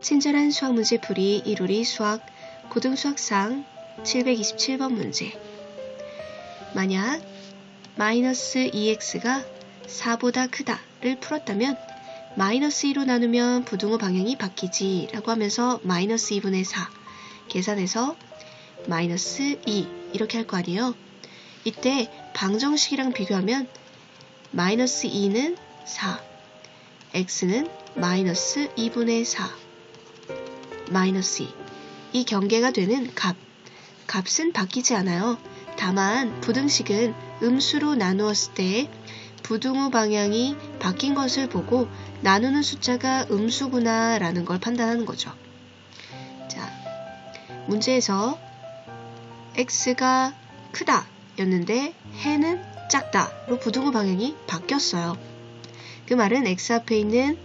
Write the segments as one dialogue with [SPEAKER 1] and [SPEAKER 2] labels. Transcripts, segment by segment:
[SPEAKER 1] 친절한 수학 문제 풀이 1우리 수학 고등수학상 727번 문제. 만약 마이너스 2x가 4보다 크다를 풀었다면 마이너스 2로 나누면 부등호 방향이 바뀌지 라고 하면서 마이너스 2분의 4 계산해서 마이너스 2 이렇게 할 거 아니에요. 이때 방정식이랑 비교하면 마이너스 2는 4 x는 마이너스 2분의 4 마이너스 2. 이 경계가 되는 값. 값은 바뀌지 않아요. 다만 부등식은 음수로 나누었을 때 부등호 방향이 바뀐 것을 보고 나누는 숫자가 음수구나 라는 걸 판단하는 거죠. 자, 문제에서 x가 크다 였는데 해는 작다로 부등호 방향이 바뀌었어요. 그 말은 x 앞에 있는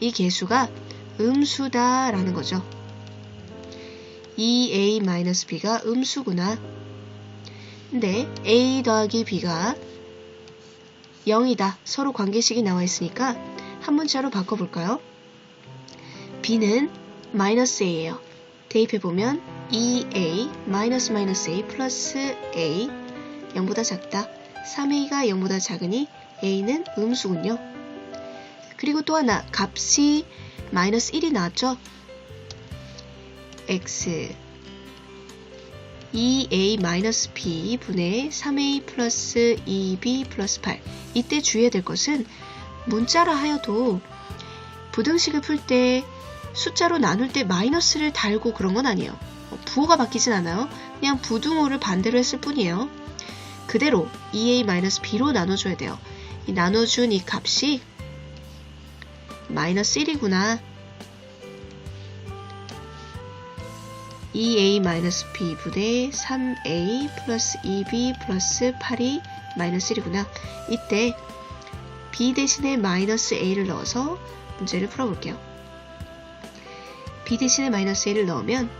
[SPEAKER 1] 이 개수가 음수다 라는 거죠. 2a-b가 음수구나. 근데 a 더하기 b가 0이다. 서로 관계식이 나와 있으니까 한 문자로 바꿔볼까요? b는 마이너스 a예요. 대입해보면 2a 마이너스 마이너스 a 플러스 a 0보다 작다. 3a가 0보다 작으니 a는 음수군요. 그리고 또 하나 값이 마이너스 1이 나왔죠? x 2a 마이너스 b 분의 3a 플러스 2b 플러스 8 이때 주의해야 될 것은 문자라 하여도 부등식을 풀 때 숫자로 나눌 때 마이너스를 달고 그런 건 아니에요. 부호가 바뀌진 않아요. 그냥 부등호를 반대로 했을 뿐이에요. 그대로 2a-b로 나눠줘야 돼요. 이 나눠준 이 값이 마이너스 1이구나. 2a-b 분의 3a 플러스 2b 플러스 8이 마이너스 1이구나. 이때 b 대신에 마이너스 a를 넣어서 문제를 풀어볼게요. b 대신에 마이너스 a를 넣으면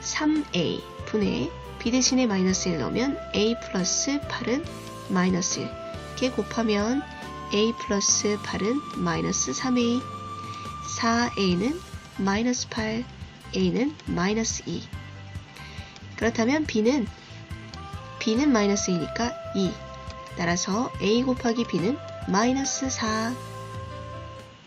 [SPEAKER 1] 3a 분의 b 대신에 마이너스 1을 넣으면 a 플러스 8은 마이너스 1 이렇게 곱하면 a 플러스 8은 마이너스 3a 4a는 마이너스 8 a는 마이너스 2 그렇다면 b는 b는 마이너스 2니까 2 따라서 a 곱하기 b는 마이너스 4